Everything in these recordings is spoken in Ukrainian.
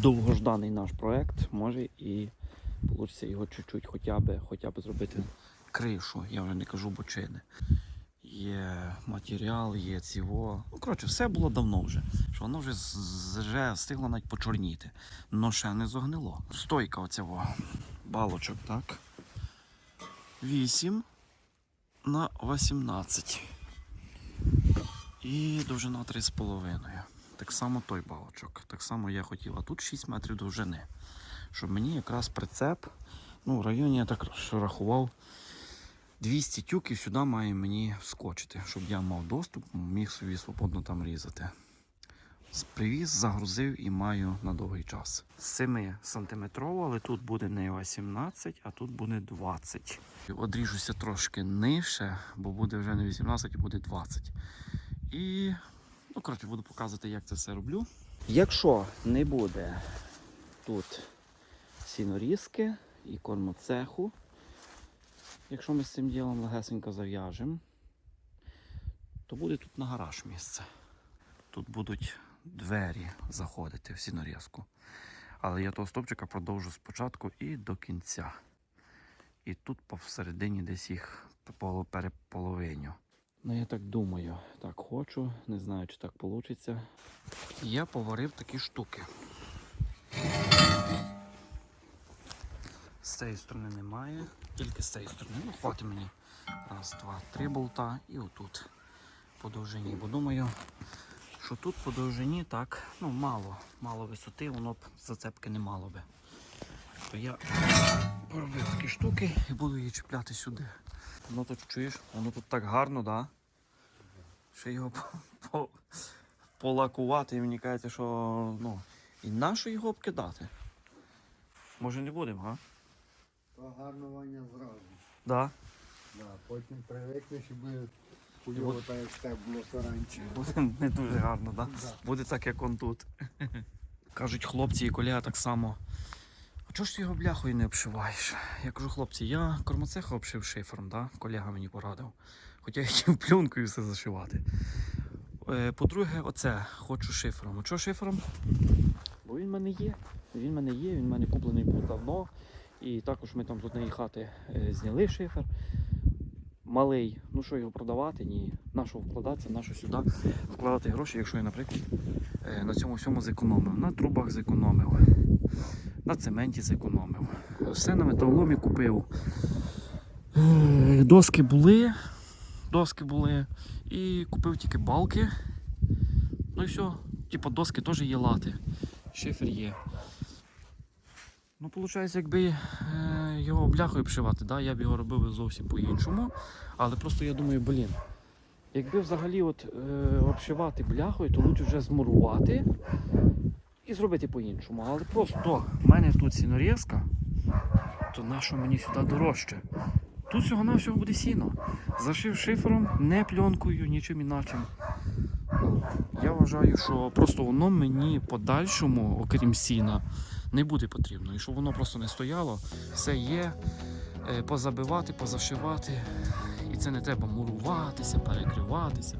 довгожданий наш проект. Може і вийде його чуть-чуть хоча б, хоча б зробити кришу, я вже не кажу бочини. Є матеріал, є ціво. Ну, коротше, все було давно вже. Що воно вже, вже встигло навіть почорніти. Но ще не зогнило. Стойка оцього балочок, так? 8 на 18. І довжина 3,5. Так само той балочок. Так само я хотів. А тут 6 метрів довжини. Щоб мені якраз прицеп, ну, в районі я так рахував, 200 тюків сюди має мені вскочити, щоб я мав доступ, міг собі свободно там різати. Привіз, загрузив і маю на довгий час. 7 сантиметрово, але тут буде не 18, а тут буде 20. Одріжуся трошки нижче, бо буде вже не 18, а буде 20. І, ну, коротше, буду показувати, як це все роблю. Якщо не буде тут сінорізки і кормоцеху, якщо ми з цим ділом легесенько зав'яжемо, то буде тут на гараж місце. Тут будуть двері заходити в сінорізку. Але я того стовпчика продовжу спочатку і до кінця. І тут посередині десь їх поло- переполовиню. Ну, я так думаю, так хочу, не знаю, чи так вийде. Я поварив такі штуки. З цієї сторони немає, тільки з цієї сторони. Ну, хватить мені. Раз, два, три болта і отут по довжині. Бо думаю, що тут по довжині так, ну мало, мало висоти, воно б зацепки не мало би. То я поробив такі штуки і буду її чіпляти сюди. Ну тут чуєш, воно тут так гарно, да? Ще його по, по, полакувати, і мені кажеться, що ну, і нащо його обкидати? Може не будемо, га? То гарно Ваня зразу. Да. Да, потім привикнеш і буде хуйово так, як тебе було раніше. Буде не дуже гарно, да? Да. Буде так, як он тут. Кажуть хлопці і колега так само. Чого ж ти його бляхою не обшиваєш? Я кажу, хлопці, я кормоцеха обшив шифером, да? колега мені порадив. Хоча я хотів пленкою все зашивати. Е, По-друге, оце хочу шифером. А чого шифером? Бо він в мене є. Він в мене є, він в мене куплений був давно. І також ми там з однієї хати е, зняли шифер. Малий, ну що його продавати? Ні. На що вкладатися, на сюди вкладати гроші, якщо я, наприклад, е, на цьому всьому зекономив. На трубах зекономив, на цементі зекономив. Все на металоломі купив. Доски були, доски були. І купив тільки балки. Ну і все. Типу доски теж є лати. Шифер є. Ну, виходить, якби е, його бляхою обшивати, да, я б його робив зовсім по-іншому. Але просто я думаю, блін, якби взагалі от, е, обшивати бляхою, то лучше вже змурувати і зробити по-іншому. Але просто в мене тут сінорізка, то нащо мені сюди дорожче? Тут всього навсього буде сіно. Зашив шифером, не пленкою, нічим іначим. Я вважаю, що просто воно мені подальшому, окрім сіна, не буде потрібно. І щоб воно просто не стояло, все є, е, позабивати, позашивати. І це не треба муруватися, перекриватися.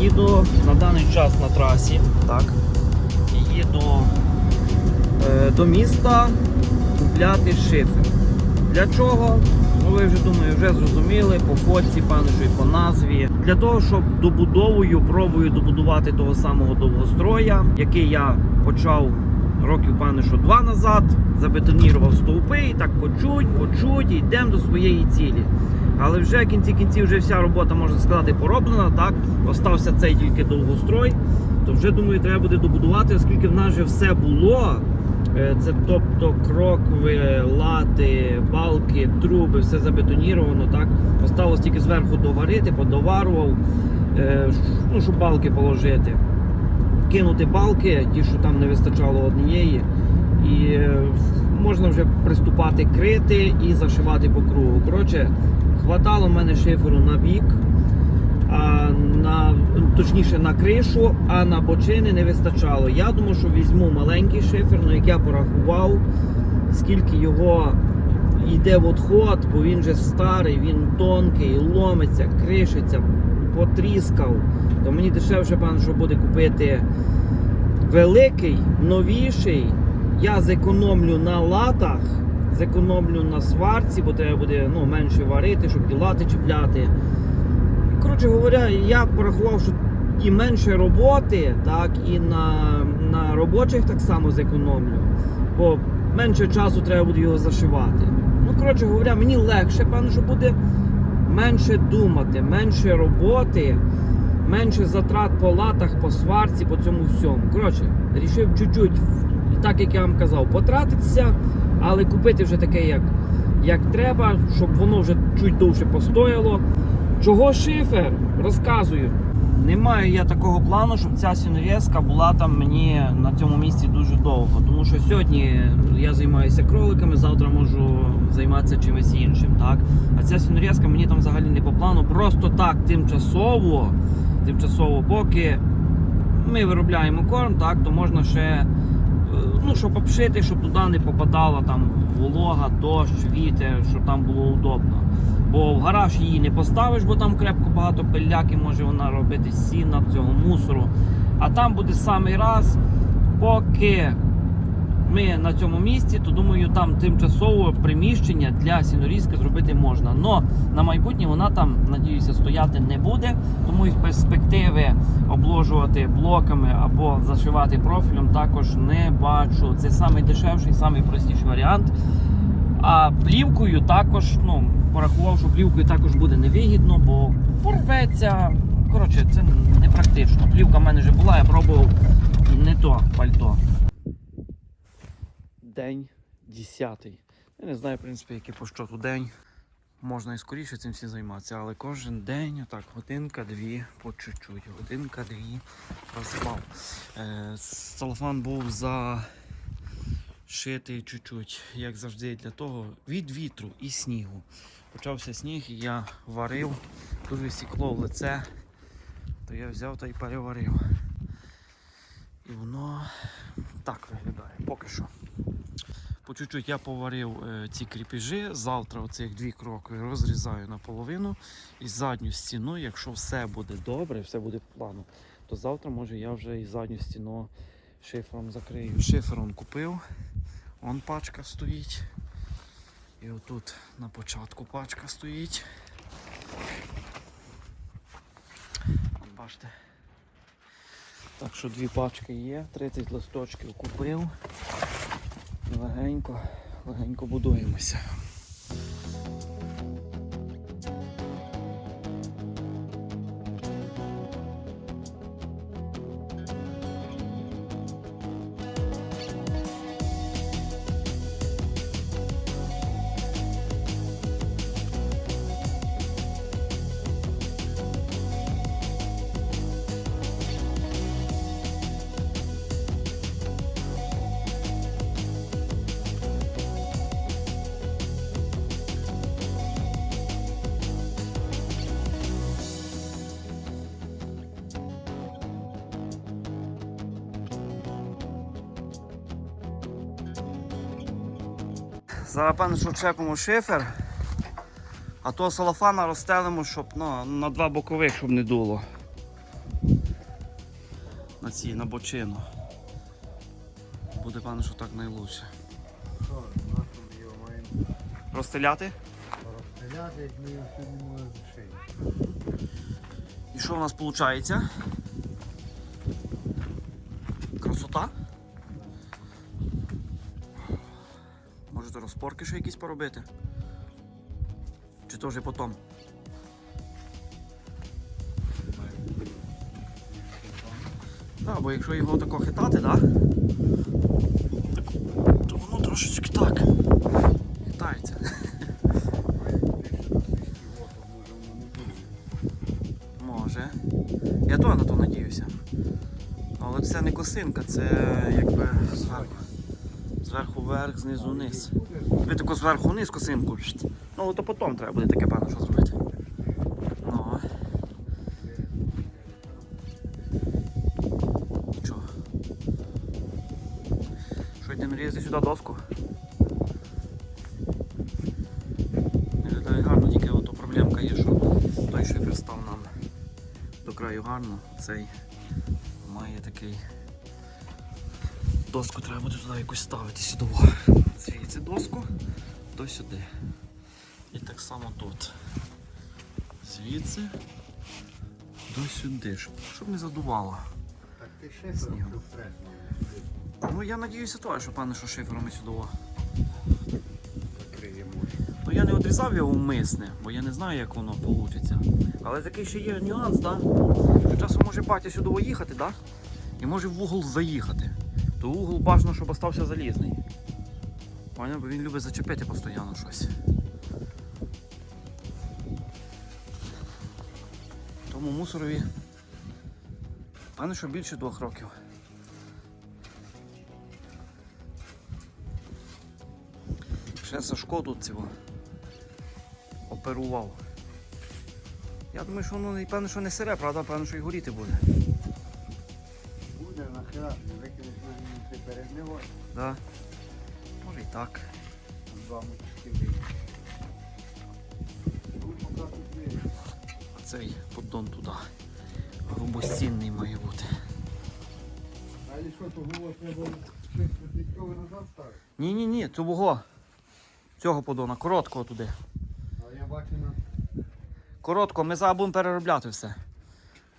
Їду на даний час на трасі. Так. Їду е, до міста купляти шифер. Для чого? Ну, ви вже думаю, вже зрозуміли по фотці, певно, що і по назві. Для того, щоб добудовою пробую добудувати того самого довгостроя, який я почав років, певно, що два назад, забетонірував стовпи і так по чуть, по чуть, і йдемо до своєї цілі. Але вже в кінці кінців вже вся робота, можна сказати, пороблена. Так, остався цей тільки довгострой. То вже думаю, треба буде добудувати, оскільки в нас вже все було. Е, Це тобто крокви, лати, балки, труби, все забетоніровано. Так осталось тільки зверху доварити, подоварував, е, ну, щоб балки положити. Кинути балки, ті, що там не вистачало однієї, і е, можна вже приступати крити і зашивати по кругу. Коротше, хватало в мене шиферу на бік, а на, точніше на кришу, а на бочини не вистачало. Я думав, що візьму маленький шифер, але як я порахував, скільки його йде в отход, бо він вже старий, він тонкий, ломиться, кришиться, потріскав. То мені дешевше, певно, що буде купити великий, новіший. Я зекономлю на латах, зекономлю на сварці, бо треба буде ну, менше варити, щоб і лати чіпляти. Коротше говоря, я порахував, що і менше роботи, так, і на, на робочих так само зекономлю, бо менше часу треба буде його зашивати. Ну, коротше говоря, мені легше, певно, що буде менше думати, менше роботи, менше затрат по латах, по сварці, по цьому всьому. Коротше, рішив чуть-чуть, так як я вам казав, потратитися, але купити вже таке, як, як треба, щоб воно вже чуть довше постояло. Чого шифер? Розказую. Не маю я такого плану, щоб ця сінорізка була там мені на цьому місці дуже довго. Тому що сьогодні я займаюся кроликами, завтра можу займатися чимось іншим. Так? А ця сінорізка мені там взагалі не по плану. Просто так, тимчасово, тимчасово, поки ми виробляємо корм, так, то можна ще, ну, щоб обшити, щоб туди не попадала там волога, дощ, вітер, щоб там було удобно. Бо в гараж її не поставиш, бо там крепко багато пиляки може вона робити сіна, цього мусору. А там буде самий раз, поки ми на цьому місці, то думаю, там тимчасове приміщення для сінорізки зробити можна. Но на майбутнє вона там, надіюся, стояти не буде. Тому і перспективи обложувати блоками або зашивати профілем також не бачу. Це найдешевший, найпростіший варіант. А плівкою також, ну, порахував, що плівкою також буде невигідно, бо порветься. Коротше, це не практично. Плівка в мене вже була, я пробував не то пальто. День 10. Я не знаю, в принципі, який по щоту день. Можна і скоріше цим всім займатися, але кожен день, так, годинка-дві по чуть-чуть, годинка-дві розпав. Е, Салафан був за шитий чуть-чуть, як завжди, для того від вітру і снігу. Почався сніг, і я варив, дуже сікло в лице, то я взяв та й переварив. І воно так виглядає поки що. По чуть-чуть я поварив е, ці кріпежі. Завтра оцих дві кроки розрізаю наполовину. І задню стіну, якщо все буде добре, все буде по плану, то завтра може я вже і задню стіну шифером закрию. Шифером купив. Вон пачка стоїть. І отут на початку пачка стоїть. Бачите. Так що дві пачки є, 30 листочків купив. Легенько, легенько будуємося. Зараз певно, що чепимо шифер, а то салафана розстелимо, щоб ну, на два бокових, щоб не дуло. на ці, на бочину. Буде певно, що так найлучше. Розстріляти? розстріляти, як ми його сьогодні зашити. І що в нас виходить? Розпорки ще якісь поробити? Чи то вже потім? Так, бо якщо його тако хитати, да? то воно трошечки так. Хитається. Може. Я то на то надіюся. Але це не косинка, це якби зверху. Зверху вверх, знизу вниз. Ви тако зверху вниз косинку. Ну, то потім треба буде таке певно, що зробити. Ну. Нічого. Що йдемо різати сюди доску? Не виглядає гарно, тільки ото проблемка є, що той, що пристав нам до краю гарно, цей має такий. Доску треба буде туди якусь ставити сюди. Звідси доску до сюди. І так само тут. Звідси до сюди, щоб, не задувало. Так ти трохи. Ну я надіюся теж, що пане, що шифером і сюди. Ну я не одрізав його умисне, бо я не знаю, як воно вийде. Але такий ще є нюанс, да? що часом може батя сюди їхати, да? і може в угол заїхати. То угол бажано, щоб остався залізний. Поняв, бо він любить зачепити постійно щось. Тому мусорові. Певно, що більше двох років. Ще Сашко тут цього оперував. Я думаю, що воно певно, що не сире, правда, певно, що і горіти буде. Буде нахера, перегнивай. Да? Може і так. Два вийде. Ну. А цей поддон туди. Грубостінний має бути. А і що, то було треба відколи назад ставити? Ні, ні, ні, цього. Цього поддона, короткого туди. А я бачу на Коротко, ми зараз будемо переробляти все.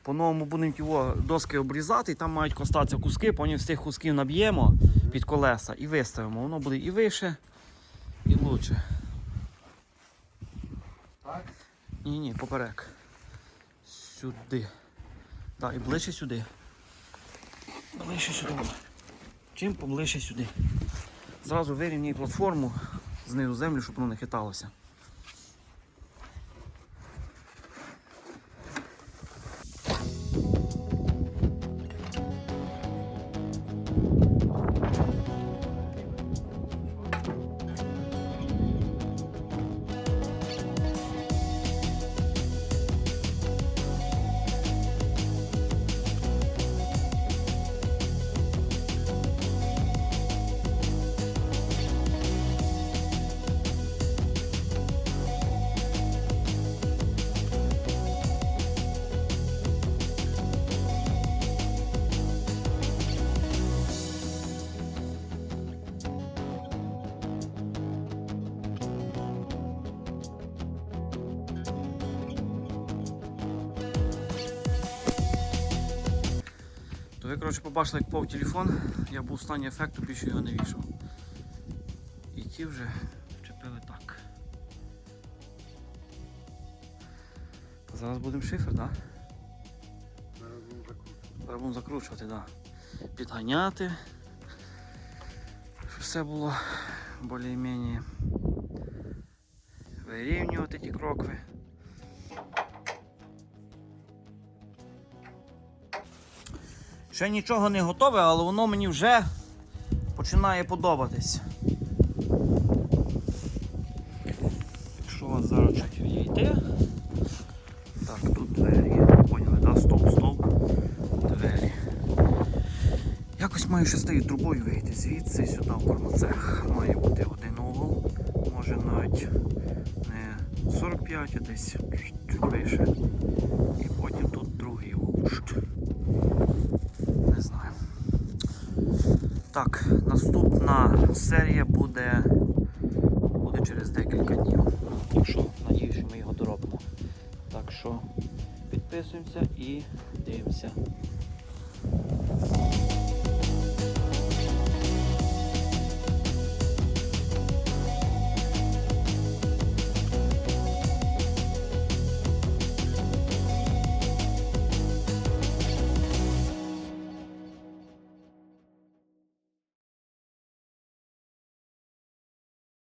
По-новому будемо його доски обрізати, і там мають остатися куски, потім з тих кусків наб'ємо під колеса і виставимо. Воно буде і вище, і лучше. так. Ні, ні, поперек. Сюди. Так, і ближче сюди. Ближче сюди. Чим поближче сюди. Зразу вирівняй платформу, знизу землю, щоб воно не хиталося. Коротше, побачили, як пав телефон, я був в стані ефекту, більше його не вішав. І ті вже чепили так. Та зараз будемо шифер, так? Да? Зараз будемо закрутити. Зараз будемо закручувати, так. Да. Підганяти. Щоб все було більш-менш вирівнювати ті крокви. Ще нічого не готове, але воно мені вже починає подобатись. Якщо вас зараз чуть відійти. Так, тут двері. Поняли, да? Стоп, стоп. Двері. Якось маю ще з тією трубою вийти звідси сюди в кормоцех. Має бути один угол. Може навіть не 45, а десь чуть вище. І потім тут другий угол. Шт. Не Так, наступна серія буде, буде через декілька днів. Якщо що надіюсь, що ми його доробимо. Так що підписуємося і дивимося.